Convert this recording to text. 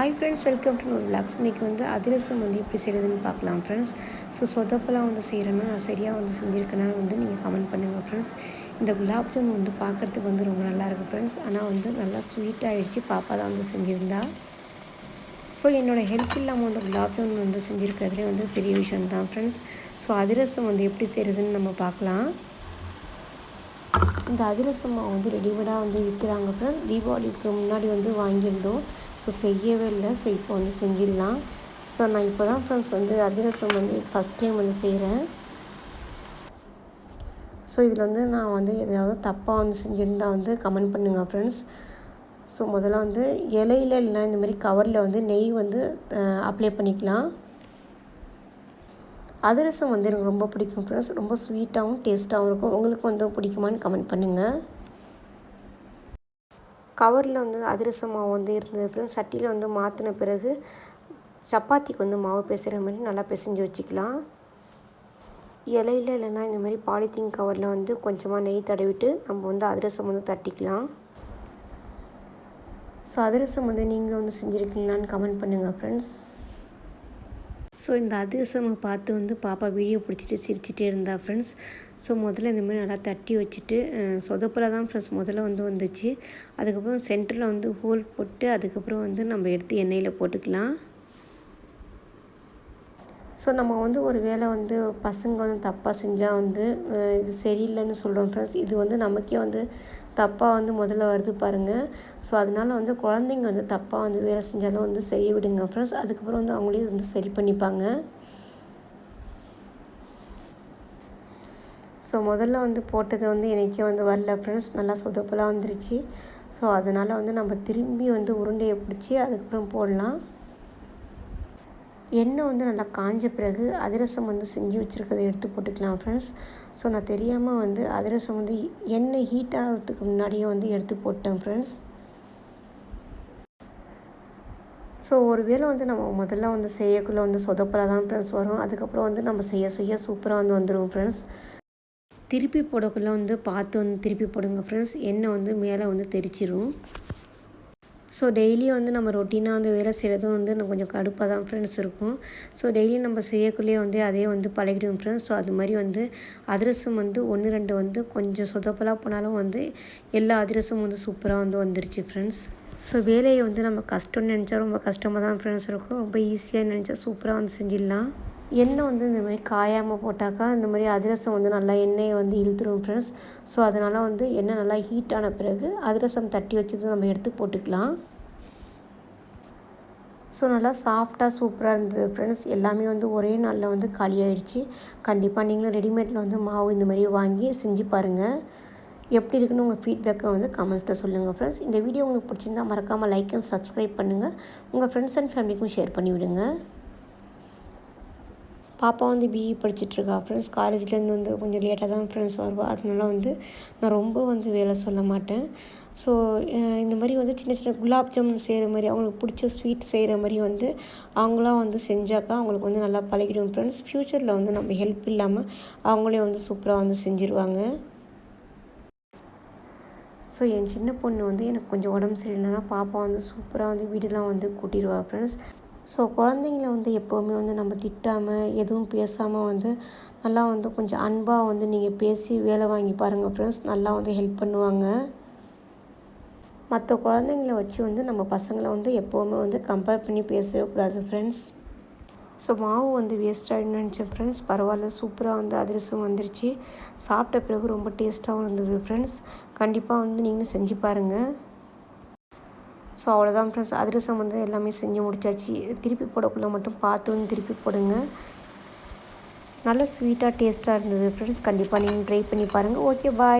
Hi friends welcome to ஒரு vlogs இன்றைக்கி வந்து அதிரசம் வந்து எப்படி செய்கிறதுன்னு பார்க்கலாம் ஃப்ரெண்ட்ஸ் ஸோ சொதப்பெல்லாம் வந்து செய்கிறேன்னா நான் சரியாக வந்து செஞ்சுருக்கேன்னா வந்து நீங்கள் கமெண்ட் பண்ணுங்கள் ஃப்ரெண்ட்ஸ் இந்த குலாப் ஜாமுன் வந்து பார்க்குறதுக்கு வந்து ரொம்ப நல்லாயிருக்கு ஃப்ரெண்ட்ஸ் ஆனால் வந்து நல்லா ஸ்வீட்டாகிடுச்சு பாப்பா தான் வந்து செஞ்சுருந்தா. ஸோ என்னோடய ஹெல்ப் இல்லாமல் வந்து குலாப் ஜாமுன் வந்து செஞ்சுருக்கிறதுலே வந்து பெரிய விஷயம் தான் ஃப்ரெண்ட்ஸ் ஸோ அதிரசம் வந்து எப்படி செய்கிறதுன்னு நம்ம பார்க்கலாம். இந்த அதிரசம் வந்து ரெடிமேடாக வந்து விற்கிறாங்க ஃப்ரெண்ட்ஸ் தீபாவளிக்கு முன்னாடி வந்து வாங்கியிருந்தோம். ஸோ செய்யவே இல்லை. ஸோ இப்போ வந்து செஞ்சிடலாம். ஸோ நான் இப்போ தான் ஃப்ரெண்ட்ஸ் வந்து அதிரசம் வந்து ஃபஸ்ட் டைம் வந்து செய்கிறேன் ஸோ இதில் வந்து நான் வந்து எதாவது தப்பாக வந்து செஞ்சுருந்தால் வந்து கமெண்ட் பண்ணுங்கள் ஃப்ரெண்ட்ஸ் ஸோ முதல்ல வந்து இலையில இல்லைனா இந்த மாதிரி கவரில் வந்து நெய் வந்து அப்ளை பண்ணிக்கலாம். அதிரசம் வந்து எனக்கு ரொம்ப பிடிக்கும் ஃப்ரெண்ட்ஸ் ரொம்ப ஸ்வீட்டாகவும் டேஸ்ட்டாகவும் இருக்கும். உங்களுக்கு வந்து பிடிக்குமான்னு கமெண்ட் பண்ணுங்கள் கவரில் வந்து அதிரசம் மாவு வந்து இருந்தது. ஃப்ரெண்ட்ஸ் சட்டியில் வந்து மாற்றின பிறகு சப்பாத்திக்கு வந்து மாவு பிசைகிற மாதிரி நல்லா பிசைஞ்சு வச்சுக்கலாம். இலையில இல்லைன்னா இந்த மாதிரி பாலித்தீன் கவரில் வந்து கொஞ்சமாக நெய் தடவிட்டு நம்ம வந்து அதிரசம் வந்து தட்டிக்கலாம். ஸோ அதிரசம் வந்து நீங்களும் வந்து செஞ்சுருக்கீங்களான்னு கமெண்ட் பண்ணுங்கள் ஃப்ரெண்ட்ஸ் ஸோ இந்த அதிரசமை பார்த்து வந்து பாப்பா வீடியோ பிடிச்சிட்டு சிரிச்சிட்டே இருந்தா ஃப்ரெண்ட்ஸ் ஸோ முதல்ல இந்த மாதிரி நல்லா தட்டி வச்சுட்டு சொதப்பில் தான் ஃப்ரெண்ட்ஸ் முதல்ல வந்து வந்துச்சு. அதுக்கப்புறம் சென்டரில் வந்து ஹோல் போட்டு அதுக்கப்புறம் வந்து நம்ம எடுத்து எண்ணெயில் போட்டுக்கலாம். ஸோ நம்ம வந்து ஒரு வேளை வந்து பசங்க வந்து தப்பாக செஞ்சால் வந்து இது சரியில்லைன்னு சொல்கிறோம் ஃப்ரெண்ட்ஸ் இது வந்து நமக்கே வந்து தப்பாக வந்து முதல்ல வருது பாருங்கள் ஸோ அதனால் வந்து குழந்தைங்க வந்து தப்பாக வந்து வேலை செஞ்சாலும் வந்து செய்ய விடுங்க ஃப்ரெண்ட்ஸ் அதுக்கப்புறம் வந்து அவங்களே வந்து சரி பண்ணிப்பாங்க. ஸோ முதல்ல வந்து போட்டது வந்து எனக்கே வந்து வரல ஃப்ரெண்ட்ஸ் நல்லா சொதப்பலாக வந்துருச்சு. ஸோ அதனால் வந்து நம்ம திரும்பி வந்து உருண்டையை பிடிச்சி அதுக்கப்புறம் போடலாம். எண்ணெய் வந்து நல்லா காஞ்ச பிறகு அதிரசம் வந்து செஞ்சு வச்சுருக்கதை எடுத்து போட்டுக்கலாம் ஃப்ரெண்ட்ஸ் ஸோ நான் தெரியாமல் வந்து அதிரசம் வந்து எண்ணெய் ஹீட் ஆகிறதுக்கு முன்னாடியே வந்து எடுத்து போட்டேன் ஃப்ரெண்ட்ஸ் ஸோ ஒரு வேளை வந்து நம்ம முதல்ல வந்து செய்யக்குள்ளே வந்து சொதப்பலாக தான் ஃப்ரெண்ட்ஸ் வரும். அதுக்கப்புறம் வந்து நம்ம செய்ய செய்ய சூப்பராக வந்து வந்துடும் ஃப்ரெண்ட்ஸ் திருப்பி போடக்குள்ளே வந்து பார்த்து வந்து திருப்பி போடுங்க ஃப்ரெண்ட்ஸ் எண்ணெய் வந்து மேலே வந்து தெரிச்சிரும். ஸோ டெய்லியும் வந்து நம்ம ரொட்டீனாக வந்து வேலை செய்கிறதும் வந்து நம்ம கொஞ்சம் கடுப்பாக தான் ஃப்ரெண்ட்ஸ் இருக்கும். ஸோ டெய்லியும் நம்ம செய்யக்குள்ளேயே வந்து அதே வந்து பழகிடும் ஃப்ரெண்ட்ஸ் ஸோ அது மாதிரி வந்து அதிரசம் வந்து ஒன்று ரெண்டு வந்து கொஞ்சம் சொதப்பலாக போனாலும் வந்து எல்லா அதிரசமும் வந்து சூப்பராக வந்து வந்துருச்சு ஃப்ரெண்ட்ஸ் ஸோ வேலையை வந்து நம்ம கஷ்டம்னு நினச்சா ரொம்ப கஷ்டமாக தான் ஃப்ரெண்ட்ஸ் இருக்கும். ரொம்ப ஈஸியாக நினச்சா சூப்பராக வந்து செஞ்சிடலாம். எண்ணெய் வந்து இந்த மாதிரி காயாமல் போட்டாக்கா இந்த மாதிரி அதிரசம் வந்து நல்லா எண்ணெயை வந்து இழுத்துரும் ஃப்ரெண்ட்ஸ் ஸோ அதனால் வந்து எண்ணெய் நல்லா ஹீட் ஆன பிறகு அதிரசம் தட்டி வச்சது நம்ம எடுத்து போட்டுக்கலாம். ஸோ நல்லா சாஃப்டாக சூப்பராக இருந்தது ஃப்ரெண்ட்ஸ் எல்லாமே வந்து ஒரே நாளில் வந்து காலியாகிடுச்சு கண்டிப்பாக நீங்களும் ரெடிமேடில் வந்து மாவு இந்த மாதிரி வாங்கி செஞ்சு பாருங்கள் எப்படி இருக்குன்னு உங்கள் ஃபீட்பேக்கை வந்து கமெண்ட்ஸில் சொல்லுங்கள் ஃப்ரெண்ட்ஸ் இந்த வீடியோ உங்களுக்கு பிடிச்சிருந்தால் மறக்காமல் லைக் அண்ட் சப்ஸ்கிரைப் பண்ணுங்கள் உங்கள் ஃப்ரெண்ட்ஸ் அண்ட் ஃபேமிலிக்கும் ஷேர் பண்ணி விடுங்க பாப்பா வந்து பிஇ படிச்சுட்ருக்கா. ஃப்ரெண்ட்ஸ் காலேஜ்லேருந்து வந்து கொஞ்சம் லேட்டாக தான் ஃப்ரெண்ட்ஸ் வருவாள் அதனால வந்து நான் ரொம்ப வந்து வேலை சொல்ல மாட்டேன். ஸோ இந்த மாதிரி வந்து சின்ன சின்ன குலாப் ஜாமுன் செய்கிற மாதிரி அவங்களுக்கு பிடிச்ச ஸ்வீட் செய்கிற மாதிரி வந்து அவங்களாம் வந்து செஞ்சாக்கா அவங்களுக்கு வந்து நல்லா பழகிடும். ஃப்ரெண்ட்ஸ் ஃப்யூச்சரில் வந்து நம்ம ஹெல்ப் இல்லாமல் அவங்களே வந்து சூப்பராக வந்து செஞ்சுருவாங்க. ஸோ என் சின்ன பொண்ணு வந்து எனக்கு கொஞ்சம் உடம்பு சரியில்லைன்னா பாப்பா வந்து சூப்பராக வந்து வீடெலாம் வந்து கூட்டிடுவா. ஃப்ரெண்ட்ஸ் ஸோ குழந்தைங்கள வந்து எப்போவுமே வந்து நம்ம திட்டாமல் எதுவும் பேசாமல் வந்து நல்லா வந்து கொஞ்சம் அன்பாக வந்து நீங்கள் பேசி வேலை வாங்கி பாருங்கள் ஃப்ரெண்ட்ஸ் நல்லா வந்து ஹெல்ப் பண்ணுவாங்க. மற்ற குழந்தைங்கள வச்சு வந்து நம்ம பசங்களை வந்து எப்போவுமே வந்து கம்பேர் பண்ணி பேசவே கூடாது ஃப்ரெண்ட்ஸ் ஸோ மாவு வந்து வேஸ்ட் ஆகிடுன்னு நினச்சேன் ஃப்ரெண்ட்ஸ் பரவாயில்ல சூப்பராக வந்து அதிரசம் வந்துருச்சு. சாப்பிட்ட பிறகு ரொம்ப டேஸ்ட்டாகவும் இருந்தது ஃப்ரெண்ட்ஸ் கண்டிப்பாக வந்து நீங்களும் செஞ்சு பாருங்கள் ஸோ அவ்வளோதான் ஃப்ரெண்ட்ஸ் அதிரசம் வந்து எல்லாமே செஞ்சு முடிச்சாச்சு. திருப்பி போடக்குள்ளே மட்டும் பார்த்து வந்து திருப்பி போடுங்க. நல்ல ஸ்வீட்டாக டேஸ்ட்டாக இருந்தது. ஃப்ரெண்ட்ஸ் கண்டிப்பாக நீங்கள் ட்ரை பண்ணி பாருங்கள் ஓகே பாய்